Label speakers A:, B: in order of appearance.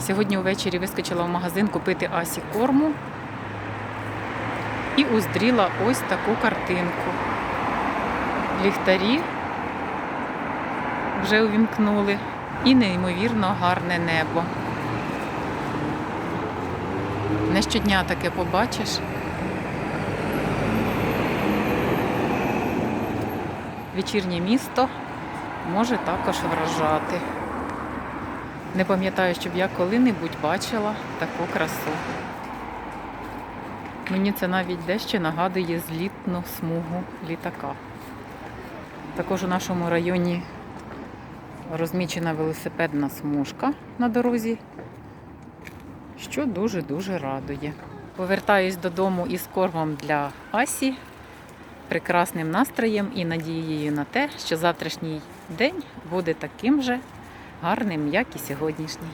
A: Сьогодні увечері вискочила в магазин купити Асі корму і уздріла ось таку картинку. Ліхтарі вже увімкнули і неймовірно гарне небо. Не щодня таке побачиш. Вечірнє місто може також вражати. Не пам'ятаю, щоб я коли-небудь бачила таку красу. Мені це навіть дещо нагадує злітну смугу літака. Також у нашому районі розмічена велосипедна смужка на дорозі, що дуже-дуже радує. Повертаюсь додому із кормом для Асі, прекрасним настроєм і надією на те, що завтрашній день буде таким же гарним, як і сьогоднішній.